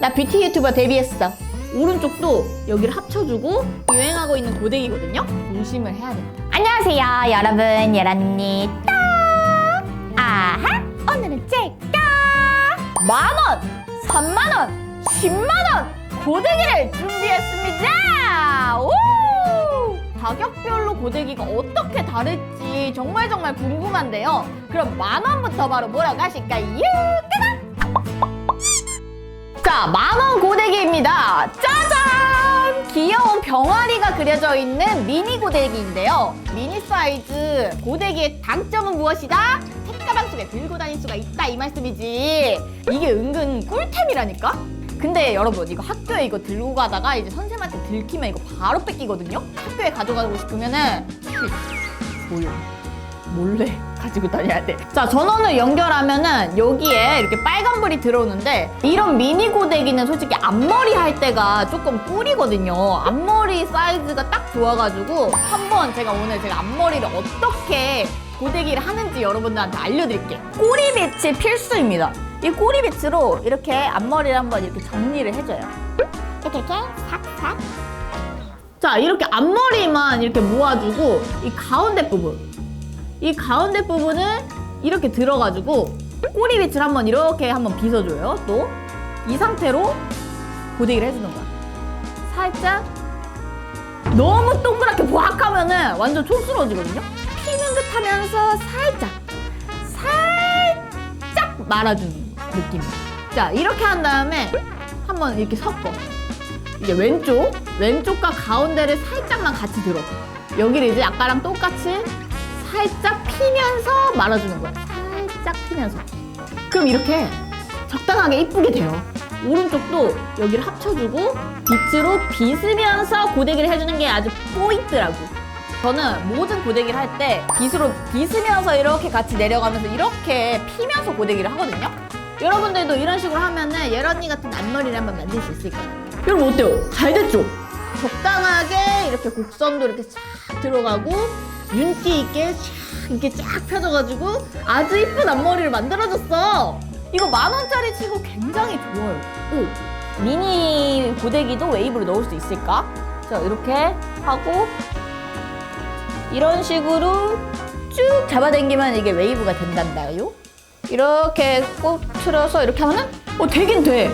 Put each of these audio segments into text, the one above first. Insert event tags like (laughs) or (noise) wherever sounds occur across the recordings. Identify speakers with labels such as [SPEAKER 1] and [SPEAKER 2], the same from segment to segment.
[SPEAKER 1] 나 뷰티 유튜버 데뷔했어. 오른쪽도 여기를 합쳐주고 유행하고 있는 고데기거든요. 조심을 해야 된다. 안녕하세요, 여러분. 예란니 따. 아하, 오늘은 제가 만 원, 삼만 원, 십만 원 고데기를 준비했습니다. 오! 가격별로 고데기가 어떻게 다를지 정말 정말 궁금한데요. 그럼 만 원부터 바로 보러 가실까요? 자, 만원 고데기입니다. 짜잔! 귀여운 병아리가 그려져 있는 미니 고데기인데요. 미니 사이즈 고데기의 장점은 무엇이다? 책가방 속에 들고 다닐 수가 있다 이 말씀이지. 이게 은근 꿀템이라니까? 근데 여러분 이거 학교에 이거 들고 가다가 이제 선생님한테 들키면 이거 바로 뺏기거든요? 학교에 가져가고 싶으면은 조용 몰래 (laughs) 가지고 다녀야 돼. 자, 전원을 연결하면은 여기에 이렇게 빨간불이 들어오는데 이런 미니 고데기는 솔직히 앞머리 할 때가 조금 꿀이거든요. 앞머리 사이즈가 딱 좋아가지고 한번 제가 오늘 제가 앞머리를 어떻게 고데기를 하는지 여러분들한테 알려드릴게요. 꼬리빗이 필수입니다. 이 꼬리빗으로 이렇게 앞머리를 한번 이렇게 정리를 해줘요. 이렇게 이렇게 삭삭. 자, 이렇게 앞머리만 이렇게 모아주고 이 가운데 부분 이 가운데 부분을 이렇게 들어가지고 꼬리빗을 한번 이렇게 한번 빗어줘요. 또 이 상태로 고데기를 해주는 거야. 살짝 너무 동그랗게 보악 하면은 완전 촌스러워지거든요. 피는 듯 하면서 살짝 살짝 말아주는 느낌. 자 이렇게 한 다음에 한번 이렇게 섞어. 이제 왼쪽 왼쪽과 가운데를 살짝만 같이 들어. 여기를 이제 아까랑 똑같이 살짝 피면서 말아주는 거야. 살짝 피면서. 그럼 이렇게 적당하게 이쁘게 돼요. 오른쪽도 여기를 합쳐주고 빗으로 빗으면서 고데기를 해주는 게 아주 포인트라고. 저는 모든 고데기를 할 때 빗으로 빗으면서 이렇게 같이 내려가면서 이렇게 피면서 고데기를 하거든요. 여러분들도 이런 식으로 하면은 예런이 같은 앞머리를 한번 만들 수 있을 거예요. 여러분 어때요? 잘 됐죠? 적당하게 이렇게 곡선도 이렇게 싹 들어가고 윤기 있게 쫙 이렇게 쫙 펴져가지고 아주 이쁜 앞머리를 만들어줬어. 이거 만 원짜리 치고 굉장히 좋아요. 오, 미니 고데기도 웨이브로 넣을 수 있을까? 자 이렇게 하고 이런 식으로 쭉 잡아당기면 이게 웨이브가 된단다요. 이렇게 꼭 틀어서 이렇게 하면은 어 되긴 돼.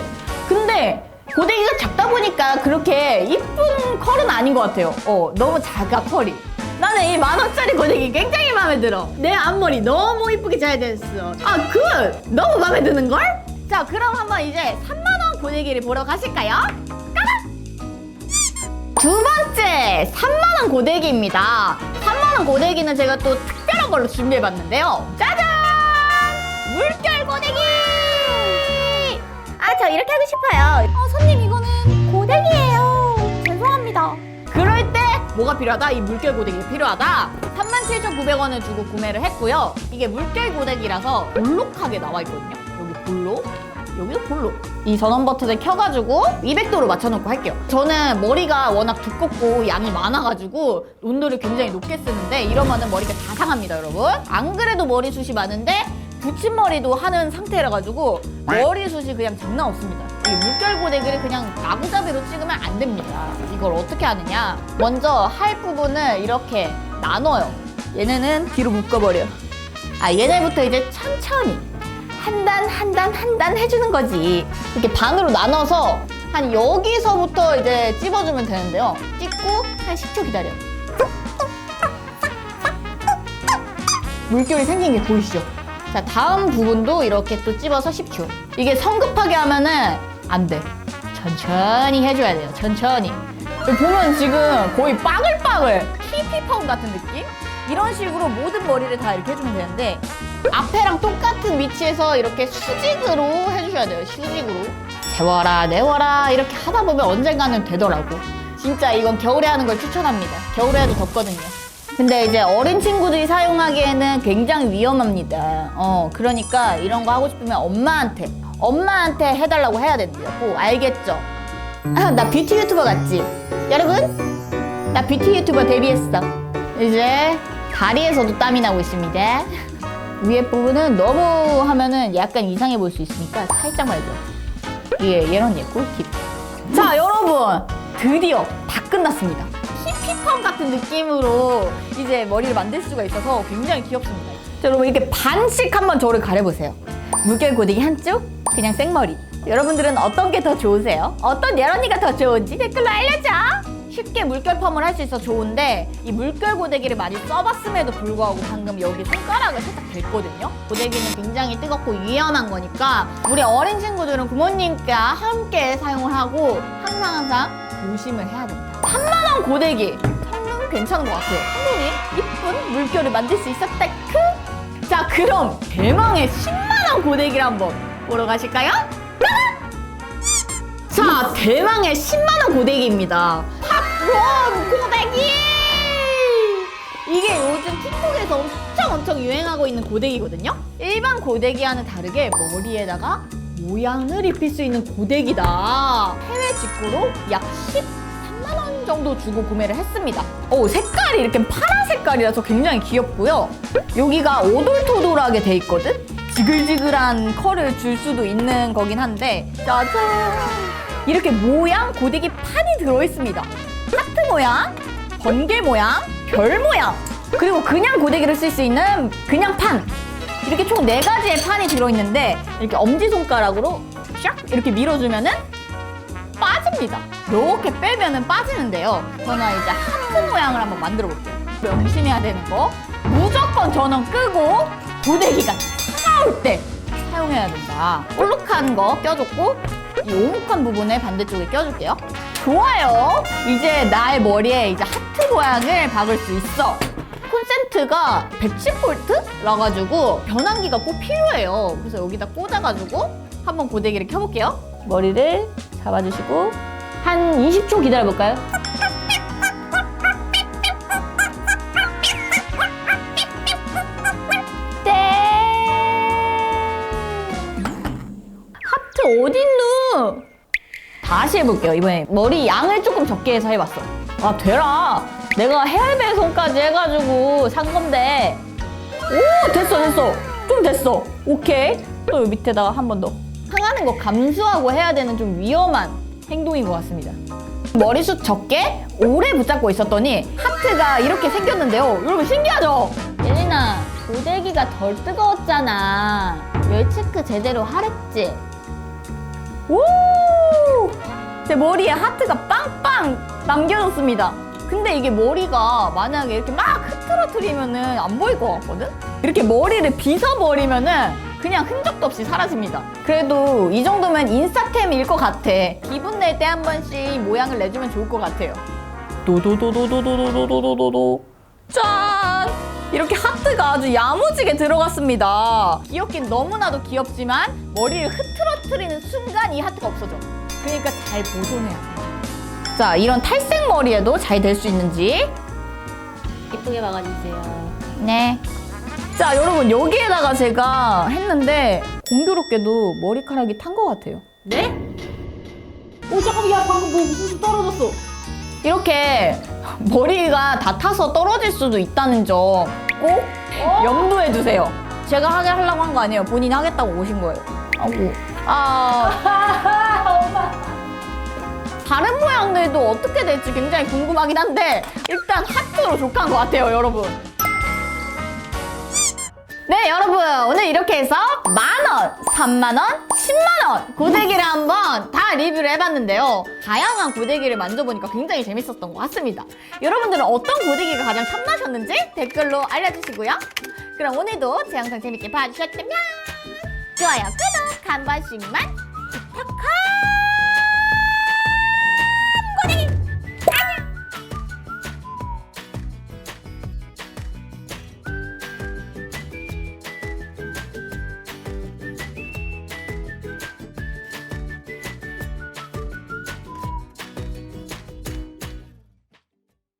[SPEAKER 1] 근데 고데기가 작다 보니까 그렇게 이쁜 컬은 아닌 것 같아요. 어 너무 작아 컬이. 나는 이 만 원짜리 고데기 굉장히 마음에 들어. 내 앞머리 너무 이쁘게 잘 됐어. 아, 굿! 너무 마음에 드는 걸? 자, 그럼 한번 이제 3만 원 고데기를 보러 가실까요? 까만! 두 번째 3만 원 고데기입니다. 3만 원 고데기는 제가 또 특별한 걸로 준비해 봤는데요. 짜잔! 물결 고데기! 아, 저 이렇게 하고 싶어요. 어, 손님 이거는 고데기 뭐가 필요하다? 이 물결 고데기가 필요하다. 37,900원을 주고 구매를 했고요. 이게 물결 고데기라서 볼록하게 나와 있거든요. 여기 볼록. 여기도 볼록. 이 전원 버튼을 켜가지고 200도로 맞춰놓고 할게요. 저는 머리가 워낙 두껍고 양이 많아가지고 온도를 굉장히 높게 쓰는데 이러면은 머리가 다 상합니다, 여러분. 안 그래도 머리숱이 많은데 붙임머리도 하는 상태라 가지고 머리숱이 그냥 장난 없습니다. 이 물결 고데기를 그냥 마구잡이로 찍으면 안 됩니다. 이걸 어떻게 하느냐? 먼저 할 부분을 이렇게 나눠요. 얘네는 뒤로 묶어버려. 아 얘네부터 이제 천천히 한 단 한 단 한 단 해주는 거지. 이렇게 반으로 나눠서 한 여기서부터 이제 찝어주면 되는데요. 찍고 한 10초 기다려. (laughs) 물결이 생긴 게 보이시죠? 자, 다음 부분도 이렇게 또 찝어서 10초. 이게 성급하게 하면은 안 돼. 천천히 해줘야 돼요. 천천히. 보면 지금 거의 빠글빠글 TP펌 같은 느낌? 이런 식으로 모든 머리를 다 이렇게 해주면 되는데 앞에랑 똑같은 위치에서 이렇게 수직으로 해주셔야 돼요. 수직으로. 세워라 내워라 이렇게 하다 보면 언젠가는 되더라고. 진짜 이건 겨울에 하는 걸 추천합니다. 겨울에 해도 덥거든요. 근데 이제 어린 친구들이 사용하기에는 굉장히 위험합니다. 어, 그러니까 이런 거 하고 싶으면 엄마한테, 엄마한테 해달라고 해야. 꼭 알겠죠? 아, (clears throat) 나 뷰티 유튜버 같지? 여러분, 나 뷰티 유튜버 데뷔했어. 이제 다리에서도 땀이 나고 있습니다. 위에 부분은 너무 하면은 약간 이상해 보일 수 있으니까 살짝만 해줘. 예, 예런이 꿀팁. 자, 여러분. 드디어 다 끝났습니다. 히피펌 같은 느낌으로 이제 머리를 만들 수가 있어서 굉장히 귀엽습니다. 자, 여러분 이렇게 반씩 한번 저를 가려보세요. 물결 고데기 한쪽, 그냥 생머리. 여러분들은 어떤 게 더 좋으세요? 어떤 예런이가 더 좋은지 댓글로 알려줘. 쉽게 물결 펌을 할 수 있어 좋은데 이 물결 고데기를 많이 써봤음에도 불구하고 방금 여기 손가락을 살짝 댔거든요. 고데기는 굉장히 뜨겁고 위험한 거니까 우리 어린 친구들은 부모님과 함께 사용을 하고 항상 항상 조심을 해야 된다. 3만 원 고데기 성능 괜찮은 것 같아요. 한번에 이쁜 물결을 만들 수 있었다. 크. 자 그럼 대망의 10만 원 고데기를 한번 보러 가실까요? 자, 대망의 10만원 고데기입니다. 팝콘 고데기! 이게 요즘 틱톡에서 엄청 엄청 유행하고 있는 고데기거든요? 일반 고데기와는 다르게 머리에다가 모양을 입힐 수 있는 고데기다. 해외 직구로 약 13만원 정도 주고 구매를 했습니다. 오, 색깔이 이렇게 파란 색깔이라서 굉장히 귀엽고요. 여기가 오돌토돌하게 돼 있거든? 지글지글한 컬을 줄 수도 있는 거긴 한데 짜잔 이렇게 모양 고데기 판이 들어있습니다 하트 모양, 번개 모양, 별 모양 그리고 그냥 고데기를 쓸 수 있는 그냥 판 이렇게 총 네가지의 판이 들어있는데 이렇게 엄지손가락으로 샥 이렇게 밀어주면은 빠집니다 이렇게 빼면은 빠지는데요 저는 이제 하트 모양을 한번 만들어 볼게요 명심해야 되는 거 무조건 저는 끄고 고데기가 차가울 때 사용해야 된다. 볼록한 거 껴줬고 이 오목한 부분에 반대쪽에 껴줄게요. 좋아요. 이제 나의 머리에 이제 하트 모양을 박을 수 있어. 콘센트가 110V? 라가지고 변환기가 꼭 필요해요. 그래서 여기다 꽂아가지고 한번 고데기를 켜볼게요. 머리를 잡아주시고 한 20초 기다려볼까요? 하트 어딨누? 다시 해볼게요. 이번에 머리 양을 조금 적게 해서 해봤어. 아 되라. 내가 헤어배송까지 해가지고 산 건데. 오 됐어 됐어. 좀 됐어. 오케이. 또 밑에다가 한 번 더. 상하는 거 감수하고 해야 되는 좀 위험한 행동인 것 같습니다. 머리숱 적게 오래 붙잡고 있었더니 하트가 이렇게 생겼는데요. 여러분 신기하죠? 예린아, 고데기가 덜 뜨거웠잖아. 열 체크 제대로 하랬지? 오! 제 머리에 하트가 빵빵 남겨졌습니다. 근데 이게 머리가 만약에 이렇게 막 흐트러트리면은 안 보일 것 같거든? 이렇게 머리를 빗어버리면은 그냥 흔적도 없이 사라집니다. 그래도 이 정도면 인싸템일 것 같아. 기분 낼 때 한 번씩 모양을 내주면 좋을 것 같아요. 도도도도도도도도도도도 짠! 이렇게 하트가 아주 야무지게 들어갔습니다. 귀엽긴 너무나도 귀엽지만 머리를 흐트러트리는 순간 이 하트가 없어져. 그러니까 잘 보존해야 돼. 자, 이런 탈색 머리에도 잘 될 수 있는지.
[SPEAKER 2] 예쁘게 박아주세요.
[SPEAKER 1] 네. 자, 여러분 여기에다가 제가 했는데 공교롭게도 머리카락이 탄 것 같아요.
[SPEAKER 2] 네? 오 잠깐만 야 방금 뭐 무슨 떨어졌어.
[SPEAKER 1] 이렇게 머리가 다 타서 떨어질 수도 있다는 점 꼭 염두해 두세요. 제가 하게 하려고 한 거 아니에요. 본인이 하겠다고 오신 거예요. 아고. 아. (laughs) 다른 모양들도 어떻게 될지 굉장히 궁금하긴 한데 일단 하트로 족한 것 같아요, 여러분. 네, 여러분 오늘 이렇게 해서 만원, 3만원, 10만원 고데기를 한번 다 리뷰를 해봤는데요. 다양한 고데기를 만져보니까 굉장히 재밌었던 것 같습니다. 여러분들은 어떤 고데기가 가장 탐나셨는지 댓글로 알려주시고요. 그럼 오늘도 제 영상 재밌게 봐주셨다면 좋아요, 구독 한 번씩만